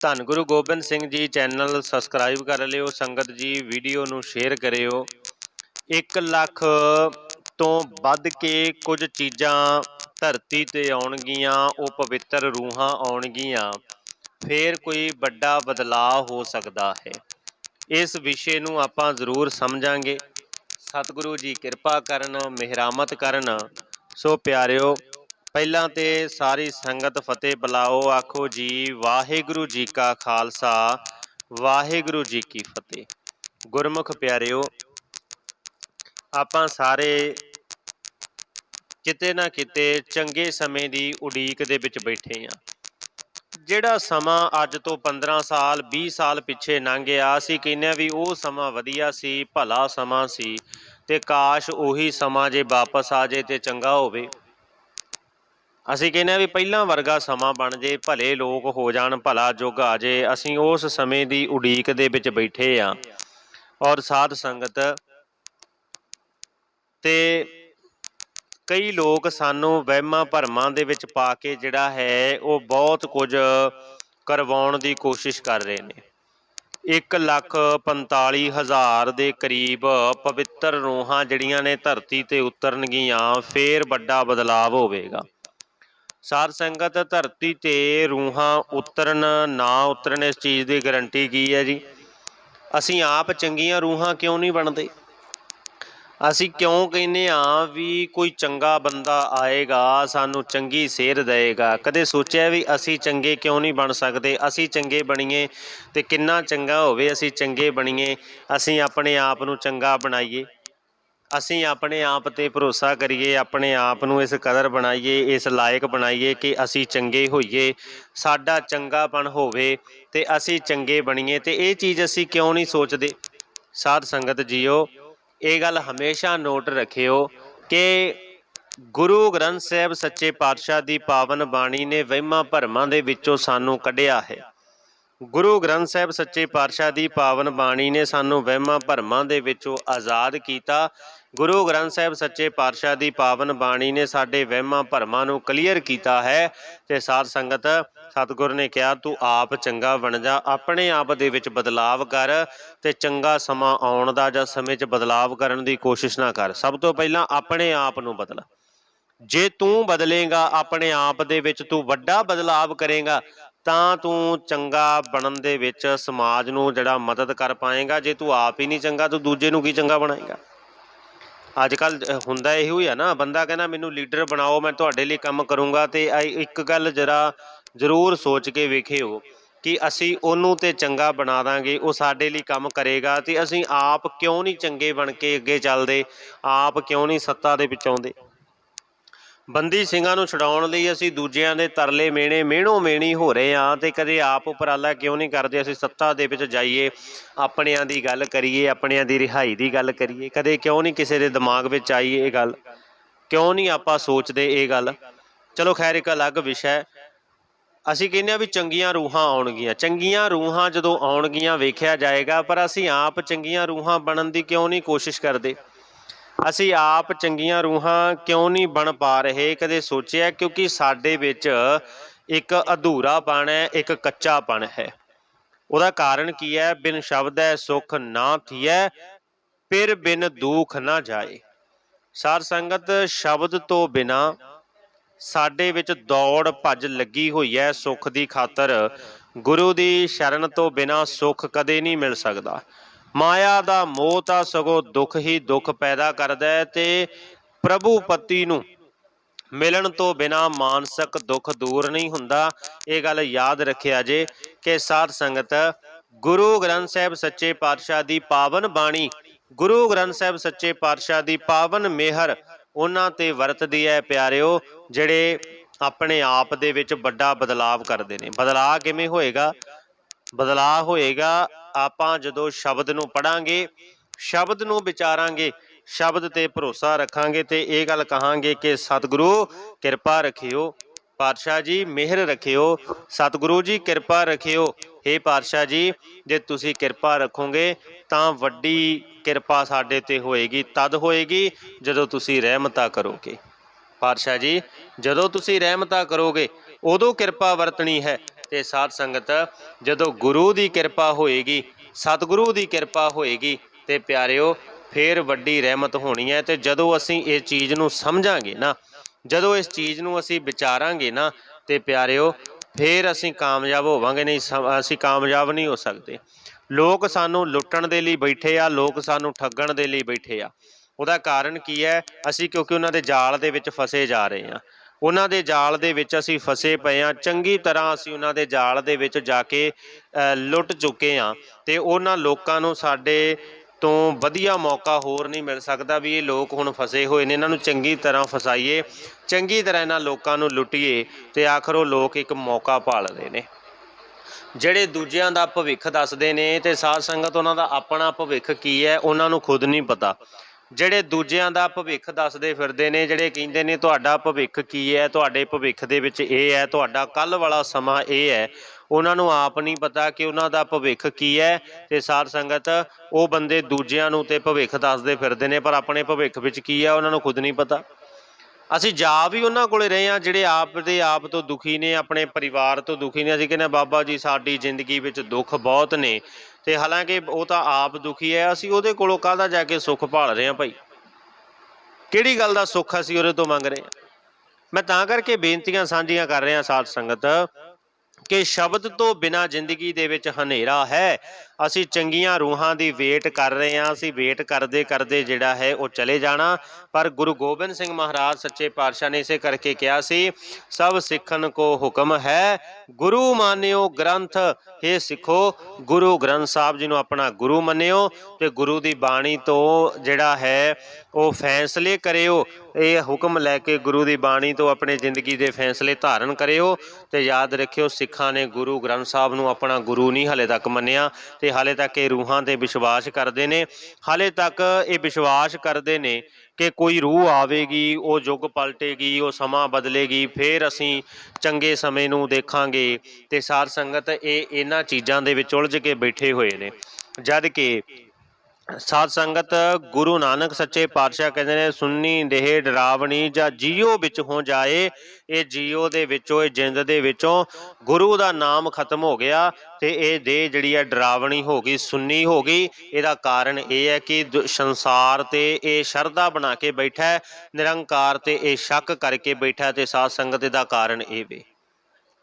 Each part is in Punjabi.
ਧੰਨ ਗੁਰੂ ਗੋਬਿੰਦ ਸਿੰਘ ਜੀ ਚੈਨਲ ਸਬਸਕ੍ਰਾਈਬ ਕਰ ਲਿਓ, ਸੰਗਤ ਜੀ ਵੀਡੀਓ ਨੂੰ ਸ਼ੇਅਰ ਕਰਿਓ। 1 ਲੱਖ ਤੋਂ ਵੱਧ ਕੇ ਕੁਝ ਚੀਜ਼ਾਂ ਧਰਤੀ ਤੇ ਆਉਣਗੀਆਂ, ਉਹ ਪਵਿੱਤਰ ਰੂਹਾਂ ਆਉਣਗੀਆਂ। ਫੇਰ ਕੋਈ ਵੱਡਾ ਬਦਲਾਅ ਹੋ ਸਕਦਾ ਹੈ। ਇਸ ਵਿਸ਼ੇ ਨੂੰ ਆਪਾਂ ਜ਼ਰੂਰ ਸਮਝਾਂਗੇ। ਸਤਿਗੁਰੂ ਜੀ ਕਿਰਪਾ ਕਰਨ, ਮਿਹਰਾਮਤ ਕਰਨ। ਸੋ ਪਿਆਰਿਓ ਪਹਿਲਾਂ ਤੇ ਸਾਰੀ ਸੰਗਤ ਫਤਿਹ ਬੁਲਾਓ, ਆਖੋ ਜੀ, ਵਾਹਿਗੁਰੂ ਜੀ ਕਾ ਖਾਲਸਾ, ਵਾਹਿਗੁਰੂ ਜੀ ਕੀ ਫਤਿਹ। ਗੁਰਮੁਖ ਪਿਆਰਿਓ, ਆਪਾਂ ਸਾਰੇ ਕਿਤੇ ਨਾ ਕਿਤੇ ਚੰਗੇ ਸਮੇਂ ਦੀ ਉਡੀਕ ਦੇ ਵਿੱਚ ਬੈਠੇ ਆ ਜਿਹੜਾ ਸਮਾਂ ਅੱਜ ਤੋਂ 15 ਸਾਲ 20 ਸਾਲ ਪਿੱਛੇ ਲੰਘ ਗਿਆ, ਅਸੀਂ ਕਹਿੰਦੇ ਆ ਵੀ ਉਹ ਸਮਾਂ ਵਧੀਆ ਸੀ, ਭਲਾ ਸਮਾਂ ਸੀ ਤੇ ਕਾਸ਼ ਉਹੀ ਸਮਾਂ ਜੇ ਵਾਪਸ ਆ ਜੇ ਤੇ ਚੰਗਾ ਹੋਵੇ। ਅਸੀਂ ਕਹਿੰਦੇ ਆ ਵੀ ਪਹਿਲਾਂ ਵਰਗਾ ਸਮਾਂ ਬਣ ਜੇ, ਭਲੇ ਲੋਕ ਹੋ ਜਾਣ, ਭਲਾ ਯੁੱਗ ਆ ਜੇ, ਅਸੀਂ ਉਸ ਸਮੇਂ ਦੀ ਉਡੀਕ ਦੇ ਵਿੱਚ ਬੈਠੇ ਆ ਔਰ ਸਾਧ ਸੰਗਤ ਤੇ ਕਈ ਲੋਕ ਸਾਨੂੰ ਵਹਿਮਾਂ ਭਰਮਾਂ ਦੇ ਵਿੱਚ ਪਾ ਕੇ ਜਿਹੜਾ ਹੈ, ਉਹ ਬਹੁਤ ਕੁਝ ਕਰਵਾਉਣ ਦੀ ਕੋਸ਼ਿਸ਼ ਕਰ ਰਹੇ ਨੇ। 1 ਲੱਖ 45 ਹਜ਼ਾਰ ਦੇ ਕਰੀਬ ਪਵਿੱਤਰ ਰੂਹਾਂ ਜਿਹੜੀਆਂ ਨੇ ਧਰਤੀ ਤੇ ਉਤਰਨਗੀਆਂ, ਫੇਰ ਵੱਡਾ ਬਦਲਾਅ ਹੋਵੇਗਾ। ਸਾਧ ਸੰਗਤ ਧਰਤੀ ਤੇ ਰੂਹਾਂ ਉਤਰਨ, ਨਾ ਉਤਰਨ, ਇਸ ਚੀਜ਼ ਦੀ ਗਾਰੰਟੀ ਕੀ ਹੈ ਜੀ? ਅਸੀਂ ਆਪ ਚੰਗੀਆਂ ਰੂਹਾਂ ਕਿਉਂ ਨਹੀਂ ਬਣਦੇ? ਅਸੀਂ ਕਿਉਂ ਕਹਿੰਨੇ ਆ ਵੀ ਕੋਈ ਚੰਗਾ ਬੰਦਾ ਆਏਗਾ, ਸਾਨੂੰ ਚੰਗੀ ਸੇਧ ਦੇਵੇਗਾ? ਕਦੇ ਸੋਚਿਆ ਵੀ ਅਸੀਂ ਚੰਗੇ ਕਿਉਂ ਨਹੀਂ ਬਣ ਸਕਦੇ? ਅਸੀਂ ਚੰਗੇ ਬਣੀਏ ਤੇ ਕਿੰਨਾ ਚੰਗਾ ਹੋਵੇ ਅਸੀਂ ਚੰਗੇ ਬਣੀਏ, ਅਸੀਂ ਆਪਣੇ ਆਪ ਨੂੰ ਚੰਗਾ ਬਣਾਈਏ। ਅਸੀਂ ਆਪਣੇ ਆਪ ਤੇ ਭਰੋਸਾ ਕਰੀਏ, ਆਪਣੇ ਆਪ ਨੂੰ ਇਸ ਕਦਰ ਬਣਾਈਏ, ਇਸ ਲਾਇਕ ਬਣਾਈਏ ਕਿ ਅਸੀਂ ਚੰਗੇ ਹੋਈਏ, ਸਾਡਾ ਚੰਗਾਪਣ ਹੋਵੇ ਤੇ ਅਸੀਂ ਚੰਗੇ ਬਣੀਏ। ਤੇ ਇਹ ਚੀਜ਼ ਅਸੀਂ ਕਿਉਂ ਨਹੀਂ ਸੋਚਦੇ? ਸਾਧ ਸੰਗਤ ਜੀਓ, ਇਹ ਗੱਲ ਹਮੇਸ਼ਾ ਨੋਟ ਰੱਖਿਓ ਕਿ ਗੁਰੂ ਗ੍ਰੰਥ ਸਾਹਿਬ ਸੱਚੇ ਪਾਤਸ਼ਾਹ ਦੀ ਪਾਵਨ ਬਾਣੀ ਨੇ ਵਹਿਮਾਂ ਭਰਮਾਂ ਦੇ ਵਿੱਚੋਂ ਸਾਨੂੰ ਕੱਢਿਆ ਹੈ। ਗੁਰੂ ਗ੍ਰੰਥ ਸਾਹਿਬ ਸੱਚੇ ਪਾਤਸ਼ਾਹ ਦੀ ਪਾਵਨ ਬਾਣੀ ਨੇ ਸਾਨੂੰ ਵਹਿਮਾਂ ਭਰਮਾਂ ਦੇ ਵਿੱਚੋਂ ਆਜ਼ਾਦ ਕੀਤਾ ਗੁਰੂ ਗ੍ਰੰਥ ਸਾਹਿਬ ਸੱਚੇ ਪਾਤਸ਼ਾਹ ਦੀ ਪਾਵਨ ਬਾਣੀ ਨੇ ਸਾਡੇ ਵਹਿਮਾਂ ਭਰਮਾਂ ਨੂੰ ਕਲੀਅਰ ਕੀਤਾ ਹੈ ਤੇ ਸਾਧ ਸੰਗਤ, ਸਤਿਗੁਰ ਨੇ ਕਿਹਾ, ਤੂੰ ਆਪ ਚੰਗਾ ਬਣ ਜਾ, ਆਪਣੇ ਆਪ ਦੇ ਵਿੱਚ ਬਦਲਾਵ ਕਰ ਤੇ ਚੰਗਾ ਸਮਾਂ ਆਉਣ ਦਾ ਜਾਂ ਸਮੇਂ 'ਚ ਬਦਲਾਵ ਕਰਨ ਦੀ ਕੋਸ਼ਿਸ਼ ਨਾ ਕਰ। ਸਭ ਤੋਂ ਪਹਿਲਾਂ ਆਪਣੇ ਆਪ ਨੂੰ ਬਦਲ। ਜੇ ਤੂੰ ਬਦਲੇਗਾ ਆਪਣੇ ਆਪ ਦੇ ਵਿੱਚ, ਤੂੰ ਵੱਡਾ ਬਦਲਾਵ ਕਰੇਗਾ, ਤਾਂ ਤੂੰ ਚੰਗਾ ਬਣਨ ਦੇ ਵਿੱਚ ਸਮਾਜ ਨੂੰ ਜਿਹੜਾ ਮਦਦ ਕਰ ਪਾਏਗਾ। ਜੇ ਤੂੰ ਆਪ ਹੀ ਨਹੀਂ ਚੰਗਾ, ਤੂੰ ਦੂਜੇ ਨੂੰ ਕੀ ਚੰਗਾ ਬਣਾਏਗਾ? ਅੱਜ ਕੱਲ ਹੁੰਦਾ ਇਹੋ ਹੀ ਆ ਨਾ, ਬੰਦਾ ਕਹਿੰਦਾ ਮੈਨੂੰ ਲੀਡਰ ਬਣਾਓ, ਮੈਂ ਤੁਹਾਡੇ ਲਈ ਕੰਮ ਕਰੂੰਗਾ ਤੇ ਇੱਕ ਗੱਲ ਜਰਾ ਜ਼ਰੂਰ ਸੋਚ ਕੇ ਵੇਖਿਓ ਕਿ ਅਸੀਂ ਉਹਨੂੰ ਤੇ ਚੰਗਾ ਬਣਾ ਦਾਂਗੇ, ਉਹ ਸਾਡੇ ਲਈ ਕੰਮ ਕਰੇਗਾ ਤੇ ਅਸੀਂ ਆਪ ਕਿਉਂ ਨਹੀਂ ਚੰਗੇ ਬਣ ਕੇ ਅੱਗੇ ਚੱਲਦੇ, ਆਪ ਕਿਉਂ ਨਹੀਂ ਸੱਤਾ ਦੇ ਵਿੱਚ ਆਉਂਦੇ। ਬੰਦੀ ਸਿੰਘਾਂ ਨੂੰ ਛਡਾਉਣ ਲਈ ਅਸੀਂ ਦੂਜਿਆਂ ਦੇ ਤਰਲੇ ਮੇਣੇ ਮਿਹਣੋ ਮੇਣੀ ਹੋ ਰਹੇ ਆ ਤੇ ਕਦੇ ਆਪ ਉਪਰਾਲਾ ਕਿਉਂ ਨਹੀਂ ਕਰਦੇ? ਅਸੀਂ ਸੱਤਾ ਦੇ ਵਿੱਚ ਜਾਈਏ, ਆਪਣਿਆਂ ਦੀ ਗੱਲ ਕਰੀਏ, ਆਪਣਿਆਂ ਦੀ ਰਿਹਾਈ ਦੀ ਗੱਲ ਕਰੀਏ। ਕਦੇ ਕਿਉਂ ਨਹੀਂ ਕਿਸੇ ਦੇ ਦਿਮਾਗ ਵਿੱਚ ਆਈ ਇਹ ਗੱਲ? ਕਿਉਂ ਨਹੀਂ ਆਪਾਂ ਸੋਚਦੇ ਇਹ ਗੱਲ? ਚਲੋ ਖੈਰ, ਇੱਕ ਅਲੱਗ ਵਿਸ਼ਾ ਹੈ। ਅਸੀਂ ਕਹਿੰਦੇ ਆ ਵੀ ਚੰਗੀਆਂ ਰੂਹਾਂ ਆਉਣਗੀਆਂ। ਚੰਗੀਆਂ ਰੂਹਾਂ ਜਦੋਂ ਆਉਣਗੀਆਂ ਵੇਖਿਆ ਜਾਏਗਾ, ਪਰ ਅਸੀਂ ਆਪ ਚੰਗੀਆਂ ਰੂਹਾਂ ਬਣਨ ਦੀ ਕਿਉਂ ਨਹੀਂ ਕੋਸ਼ਿਸ਼ ਕਰਦੇ? ਅਸੀਂ ਆਪ ਚੰਗੀਆਂ ਰੂਹਾਂ ਕਿਉਂ ਨਹੀਂ ਬਣ ਪਾ ਰਹੇ? ਕਦੇ ਸੋਚਿਆ? ਕਿਉਂਕਿ ਸਾਡੇ ਵਿੱਚ ਇੱਕ ਅਧੂਰਾਪਣ ਹੈ, ਇੱਕ ਕੱਚਾਪਣ ਹੈ। ਉਹਦਾ ਕਾਰਨ ਕੀ ਹੈ? ਬਿਨ ਸ਼ਬਦ ਹੈ, ਸੁਖ ਨਾ ਥੀਐ, ਫਿਰ ਬਿਨ ਦੁੱਖ ਨਾ ਜਾਏ। ਸਾਧ ਸੰਗਤ, ਸ਼ਬਦ ਤੋਂ ਬਿਨਾ ਸਾਡੇ ਵਿੱਚ ਦੌੜ ਭੱਜ ਲੱਗੀ ਹੋਈ ਹੈ ਸੁੱਖ ਦੀ ਖਾਤਰ। ਗੁਰੂ ਦੀ ਸ਼ਰਨ ਤੋਂ ਬਿਨਾ ਸੁੱਖ ਕਦੇ ਨਹੀਂ ਮਿਲ ਸਕਦਾ। ਮਾਇਆ ਦਾ ਮੋਹ ਤਾਂ ਸਗੋਂ ਦੁੱਖ ਹੀ ਦੁੱਖ ਪੈਦਾ ਕਰਦਾ ਹੈ ਤੇ ਪ੍ਰਭੂ ਪਤੀ ਨੂੰ ਮਿਲਣ ਤੋਂ ਬਿਨਾ ਮਾਨਸਿਕ ਦੁੱਖ ਦੂਰ ਨਹੀਂ ਹੁੰਦਾ। ਇਹ ਗੱਲ ਯਾਦ ਰੱਖਿਆ ਜੇ ਕਿ ਸਾਧ ਸੰਗਤ, ਗੁਰੂ ਗ੍ਰੰਥ ਸਾਹਿਬ ਸੱਚੇ ਪਾਤਸ਼ਾਹ ਦੀ ਪਾਵਨ ਬਾਣੀ, ਗੁਰੂ ਗ੍ਰੰਥ ਸਾਹਿਬ ਸੱਚੇ ਪਾਤਸ਼ਾਹ ਦੀ ਪਾਵਨ ਮਿਹਰ ਉਹਨਾਂ ਤੇ ਵਰਤਦੀ ਹੈ ਪਿਆਰਿਓ, ਜਿਹੜੇ ਆਪਣੇ ਆਪ ਦੇ ਵਿੱਚ ਵੱਡਾ ਬਦਲਾਵ ਕਰਦੇ ਨੇ। ਬਦਲਾਅ ਕਿਵੇਂ ਹੋਏਗਾ? ਬਦਲਾਅ ਹੋਏਗਾ, ਆਪਾਂ ਜਦੋਂ ਸ਼ਬਦ ਨੂੰ ਪੜਾਂਗੇ ਸ਼ਬਦ ਨੂੰ ਵਿਚਾਰਾਂਗੇ, ਸ਼ਬਦ ਤੇ ਭਰੋਸਾ ਰੱਖਾਂਗੇ ਤੇ ਇਹ ਗੱਲ ਕਹਾਂਗੇ ਕਿ ਸਤਿਗੁਰੂ, ਕਿਰਪਾ ਰੱਖਿਓ। ਪਾਤਸ਼ਾਹ ਜੀ, ਮਿਹਰ ਰੱਖਿਓ। ਸਤਿਗੁਰੂ ਜੀ, ਕਿਰਪਾ ਰੱਖਿਓ। हे ਪਾਤਸ਼ਾਹ ਜੀ, ਜੇ ਤੁਸੀਂ ਕਿਰਪਾ ਰੱਖੋਗੇ, ਤਾਂ ਵੱਡੀ ਕਿਰਪਾ ਸਾਡੇ ਤੇ ਹੋਏਗੀ, ਤਦ ਹੋਏਗੀ ਜਦੋਂ ਤੁਸੀਂ ਰਹਿਮਤਾ ਕਰੋਗੇ। ਪਾਤਸ਼ਾਹ ਜੀ, ਜਦੋਂ ਤੁਸੀਂ ਰਹਿਮਤਾ ਕਰੋਗੇ, ਉਦੋਂ ਕਿਰਪਾ ਵਰਤਣੀ ਹੈ। ਤੇ ਸਾਧ ਸੰਗਤ, ਜਦੋਂ ਗੁਰੂ ਦੀ ਕਿਰਪਾ ਹੋਏਗੀ, ਸਤਿਗੁਰੂ ਦੀ ਕਿਰਪਾ ਹੋਏਗੀ, ਤੇ ਪਿਆਰਿਓ, ਫੇਰ ਵੱਡੀ ਰਹਿਮਤ ਹੋਣੀ ਹੈ ਤੇ ਜਦੋਂ ਅਸੀਂ ਇਹ ਚੀਜ਼ ਨੂੰ ਸਮਝਾਂਗੇ ਨਾ, ਜਦੋਂ ਇਸ ਚੀਜ਼ ਨੂੰ ਅਸੀਂ ਵਿਚਾਰਾਂਗੇ ਨਾ, ਤੇ ਪਿਆਰਿਓ, ਫੇਰ ਅਸੀਂ ਕਾਮਯਾਬ ਹੋਵਾਂਗੇ ਨਹੀਂ, ਸਮ- ਅਸੀਂ ਕਾਮਯਾਬ ਨਹੀਂ ਹੋ ਸਕਦੇ। ਲੋਕ ਸਾਨੂੰ ਲੁੱਟਣ ਦੇ ਲਈ ਬੈਠੇ ਆ, ਲੋਕ ਸਾਨੂੰ ਠੱਗਣ ਦੇ ਲਈ ਬੈਠੇ ਆ। ਉਹਦਾ ਕਾਰਨ ਕੀ ਹੈ? ਅਸੀਂ ਕਿਉਂਕਿ ਉਹਨਾਂ ਦੇ ਜਾਲ ਦੇ ਵਿੱਚ ਫਸੇ ਜਾ ਰਹੇ ਹਾਂ। ਉਹਨਾਂ ਦੇ ਜਾਲ ਦੇ ਵਿੱਚ ਅਸੀਂ ਫਸੇ ਪਏ ਹਾਂ। ਚੰਗੀ ਤਰ੍ਹਾਂ ਅਸੀਂ ਉਹਨਾਂ ਦੇ ਜਾਲ ਦੇ ਵਿੱਚ ਜਾ ਕੇ ਲੁੱਟ ਚੁੱਕੇ ਹਾਂ ਤੇ ਉਹਨਾਂ ਲੋਕਾਂ ਨੂੰ ਸਾਡੇ ਤੋਂ ਵਧੀਆ ਮੌਕਾ ਹੋਰ ਨਹੀਂ ਮਿਲ ਸਕਦਾ ਵੀ ਇਹ ਲੋਕ ਹੁਣ ਫਸੇ ਹੋਏ ਨੇ। ਇਹਨਾਂ ਨੂੰ ਚੰਗੀ ਤਰ੍ਹਾਂ ਫਸਾਈਏ, ਚੰਗੀ ਤਰ੍ਹਾਂ ਇਹਨਾਂ ਲੋਕਾਂ ਨੂੰ ਲੁੱਟੀਏ ਤੇ ਆਖਰ ਉਹ ਲੋਕ ਇੱਕ ਮੌਕਾ ਭਾਲਦੇ ਨੇ। ਜਿਹੜੇ ਦੂਜਿਆਂ ਦਾ ਭਵਿੱਖ ਦੱਸਦੇ ਨੇ ਤੇ ਸਾਧ ਸੰਗਤ ਉਹਨਾਂ ਦਾ ਆਪਣਾ ਭਵਿੱਖ ਕੀ ਹੈ, ਉਹਨਾਂ ਨੂੰ ਖੁਦ ਨਹੀਂ ਪਤਾ। ਜਿਹੜੇ ਦੂਜਿਆਂ ਦਾ ਭਵਿੱਖ ਦੱਸਦੇ ਫਿਰਦੇ ਨੇ, ਜਿਹੜੇ ਕਹਿੰਦੇ ਨੇ ਤੁਹਾਡਾ ਭਵਿੱਖ ਕੀ ਹੈ, ਤੁਹਾਡੇ ਭਵਿੱਖ ਦੇ ਵਿੱਚ ਇਹ ਹੈ, ਤੁਹਾਡਾ ਕੱਲ ਵਾਲਾ ਸਮਾਂ ਇਹ ਹੈ। ਉਹਨਾਂ ਨੂੰ ਆਪ ਨਹੀਂ ਪਤਾ ਕਿ ਉਹਨਾਂ ਦਾ ਭਵਿੱਖ ਕੀ ਹੈ ਤੇ ਸਾਧ ਸੰਗਤ, ਉਹ ਬੰਦੇ ਦੂਜਿਆਂ ਨੂੰ ਤੇ ਭਵਿੱਖ ਦੱਸਦੇ ਫਿਰਦੇ ਨੇ, ਪਰ ਆਪਣੇ ਭਵਿੱਖ ਵਿੱਚ ਕੀ ਹੈ, ਉਹਨਾਂ ਨੂੰ ਖੁਦ ਨਹੀਂ ਪਤਾ। ਅਸੀਂ ਜਾ ਵੀ ਉਹਨਾਂ ਕੋਲੇ ਰਹੇ ਆ ਜਿਹੜੇ ਆਪ ਦੇ ਆਪ ਤੋਂ ਦੁਖੀ ਨੇ, ਆਪਣੇ ਪਰਿਵਾਰ ਤੋਂ ਦੁਖੀ ਨੇ। ਅਸੀਂ ਕਹਿੰਦੇ ਬਾਬਾ ਜੀ, ਸਾਡੀ ਜ਼ਿੰਦਗੀ ਵਿੱਚ ਦੁੱਖ ਬਹੁਤ ਨੇ। ਤੇ ਹਾਲਾਂਕਿ ਉਹ ਤਾਂ ਆਪ ਦੁਖੀ ਹੈ। ਅਸੀਂ ਉਹਦੇ ਕੋਲੋਂ ਕਾਹਦਾ ਜਾ ਕੇ ਸੁੱਖ ਭਾਲ ਰਹੇ ਹਾਂ ਭਾਈ? ਕਿਹੜੀ ਗੱਲ ਦਾ ਸੁੱਖ ਅਸੀਂ ਉਹਦੇ ਤੋਂ ਮੰਗ ਰਹੇ ਹਾਂ? ਮੈਂ ਤਾਂ ਕਰਕੇ ਬੇਨਤੀਆਂ ਸਾਂਝੀਆਂ ਕਰ ਰਿਹਾ ਸਾਧ ਸੰਗਤ ਕਿ ਸ਼ਬਦ ਤੋਂ ਬਿਨਾ ਜ਼ਿੰਦਗੀ ਦੇ ਵਿੱਚ ਹਨੇਰਾ ਹੈ। ਅਸੀਂ ਚੰਗੀਆਂ ਰੂਹਾਂ ਦੀ ਵੇਟ ਕਰ ਰਹੇ ਹਾਂ, ਅਸੀਂ ਵੇਟ ਕਰਦੇ ਕਰਦੇ ਜਿਹੜਾ ਹੈ ਉਹ ਚਲੇ ਜਾਣਾ। ਪਰ ਗੁਰੂ ਗੋਬਿੰਦ ਸਿੰਘ ਮਹਾਰਾਜ ਸੱਚੇ ਪਾਤਸ਼ਾਹ ਨੇ ਇਸੇ ਕਰਕੇ ਕਿਹਾ ਸੀ, ਸਭ ਸਿੱਖਣ ਕੋ ਹੁਕਮ ਹੈ, ਗੁਰੂ ਮਾਨਿਓ ਗ੍ਰੰਥ ਇਹ ਸਿੱਖੋ, ਗੁਰੂ ਗ੍ਰੰਥ ਸਾਹਿਬ ਜੀ ਨੂੰ ਆਪਣਾ ਗੁਰੂ ਮੰਨਿਓ ਤੇ ਗੁਰੂ ਦੀ ਬਾਣੀ ਤੋਂ ਜਿਹੜਾ ਹੈ ਉਹ ਫੈਸਲੇ ਕਰਿਓ, ਇਹ ਹੁਕਮ ਲੈ ਕੇ ਗੁਰੂ ਦੀ ਬਾਣੀ ਤੋਂ ਆਪਣੇ ਜ਼ਿੰਦਗੀ ਦੇ ਫੈਸਲੇ ਧਾਰਨ ਕਰਿਓ ਤੇ ਯਾਦ ਰੱਖਿਓ ਸਿੱਖਾਂ ਨੇ ਗੁਰੂ ਗ੍ਰੰਥ ਸਾਹਿਬ ਨੂੰ ਆਪਣਾ ਗੁਰੂ ਨਹੀਂ ਹਲੇ ਤੱਕ ਮੰਨਿਆ ਤੇ ਹਾਲੇ ਤੱਕ ਇਹ ਰੂਹਾਂ ਤੇ ਵਿਸ਼ਵਾਸ ਕਰਦੇ ਨੇ। ਹਾਲੇ ਤੱਕ ਇਹ ਵਿਸ਼ਵਾਸ ਕਰਦੇ ਨੇ ਕਿ ਕੋਈ ਰੂਹ ਆਵੇਗੀ, ਉਹ ਯੁੱਗ ਪਲਟੇਗੀ, ਉਹ ਸਮਾਂ ਬਦਲੇਗੀ, ਫੇਰ ਅਸੀਂ ਚੰਗੇ ਸਮੇਂ ਨੂੰ ਦੇਖਾਂਗੇ ਤੇ ਸਾਧ ਸੰਗਤ ਇਹ ਇਹਨਾਂ ਚੀਜ਼ਾਂ ਦੇ ਵਿੱਚ ਉਲਝ ਕੇ ਬੈਠੇ ਹੋਏ ਨੇ। ਜਦ ਕਿ ਸਾਧ ਸੰਗਤ ਗੁਰੂ ਨਾਨਕ ਸੱਚੇ ਪਾਤਸ਼ਾਹ ਕਹਿੰਦੇ ਨੇ, ਸੁੰਨੀ ਦੇਹ ਡਰਾਵਣੀ ਜਾਂ ਜੀਓ ਵਿੱਚ ਹੋ ਜਾਏ, ਇਹ ਜੀਓ ਦੇ ਵਿੱਚੋਂ, ਇਹ ਜਿੰਦ ਦੇ ਵਿੱਚੋਂ ਗੁਰੂ ਦਾ ਨਾਮ ਖਤਮ ਹੋ ਗਿਆ ਤੇ ਇਹ ਦੇਹ ਜਿਹੜੀ ਹੈ ਡਰਾਵਣੀ ਹੋ ਗਈ, ਸੁੰਨੀ ਹੋ ਗਈ। ਇਹਦਾ ਕਾਰਨ ਇਹ ਹੈ ਕਿ ਦ- ਸੰਸਾਰ ਤੇ ਇਹ ਸ਼ਰਧਾ ਬਣਾ ਕੇ ਬੈਠਾ ਹੈ, ਨਿਰੰਕਾਰ ਤੇ ਇਹ ਸ਼ੱਕ ਕਰਕੇ ਬੈਠਾ ਤੇ ਸਾਧ ਸੰਗਤ ਦਾ ਕਾਰਨ ਇਹ ਵੇ।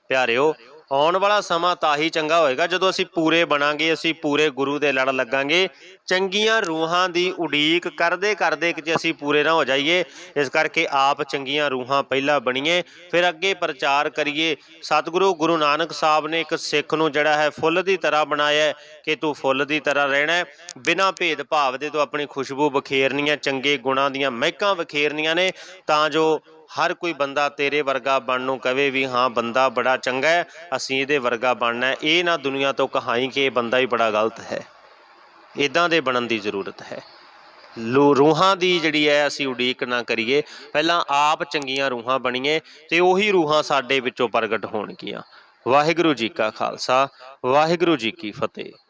ਪਿਆਰਿਓ ਆਉਣ ਵਾਲਾ ਸਮਾਂ ਤਾਂ ਹੀ ਚੰਗਾ ਹੋਏਗਾ ਜਦੋਂ ਅਸੀਂ ਪੂਰੇ ਬਣਾਂਗੇ, ਅਸੀਂ ਪੂਰੇ ਗੁਰੂ ਦੇ ਲੜ ਲੱਗਾਂਗੇ। ਚੰਗੀਆਂ ਰੂਹਾਂ ਦੀ ਉਡੀਕ ਕਰਦੇ ਕਰਦੇ ਕਿ ਜੇ ਅਸੀਂ ਪੂਰੇ ਨਾ ਹੋ ਜਾਈਏ। ਇਸ ਕਰਕੇ ਆਪ ਚੰਗੀਆਂ ਰੂਹਾਂ ਪਹਿਲਾਂ ਬਣੀਏ, ਫਿਰ ਅੱਗੇ ਪ੍ਰਚਾਰ ਕਰੀਏ। ਸਤਿਗੁਰੂ ਗੁਰੂ ਨਾਨਕ ਸਾਹਿਬ ਨੇ ਇੱਕ ਸਿੱਖ ਨੂੰ ਜਿਹੜਾ ਹੈ ਫੁੱਲ ਦੀ ਤਰ੍ਹਾਂ ਬਣਾਇਆ ਕਿ ਤੂੰ ਫੁੱਲ ਦੀ ਤਰ੍ਹਾਂ ਰਹਿਣਾ ਬਿਨਾਂ ਭੇਦਭਾਵ ਦੇ ਤੂੰ ਆਪਣੀ ਖੁਸ਼ਬੂ ਬਖੇਰਨੀ ਹੈ ਚੰਗੇ ਗੁਣਾਂ ਦੀਆਂ ਮਹਿਕਾਂ ਬਖੇਰਨੀਆਂ ਨੇ, ਤਾਂ ਜੋ ਹਰ ਕੋਈ ਬੰਦਾ ਤੇਰੇ ਵਰਗਾ ਬਣਨ ਨੂੰ ਕਵੇ ਵੀ ਹਾਂ, ਬੰਦਾ ਬੜਾ ਚੰਗਾ ਹੈ, ਅਸੀਂ ਇਹਦੇ ਵਰਗਾ ਬਣਨਾ ਹੈ। ਇਹ ਨਾ ਦੁਨੀਆ ਤੋਂ ਕਹਾਈ ਕਿ ਇਹ ਬੰਦਾ ਹੀ ਬੜਾ ਗਲਤ ਹੈ। ਇਦਾਂ ਦੇ ਬਣਨ ਦੀ ਜ਼ਰੂਰਤ ਹੈ। ਲੋ, ਰੂਹਾਂ ਦੀ ਜਿਹੜੀ ਹੈ, ਅਸੀਂ ਉਡੀਕ ਨਾ ਕਰੀਏ। ਪਹਿਲਾਂ ਆਪ ਚੰਗੀਆਂ ਰੂਹਾਂ ਬਣੀਏ ਤੇ ਉਹੀ ਰੂਹਾਂ ਸਾਡੇ ਵਿੱਚੋਂ ਪ੍ਰਗਟ ਹੋਣਗੀਆਂ। ਵਾਹਿਗੁਰੂ ਜੀ ਕਾ ਖਾਲਸਾ, ਵਾਹਿਗੁਰੂ ਜੀ ਕੀ ਫਤਿਹ।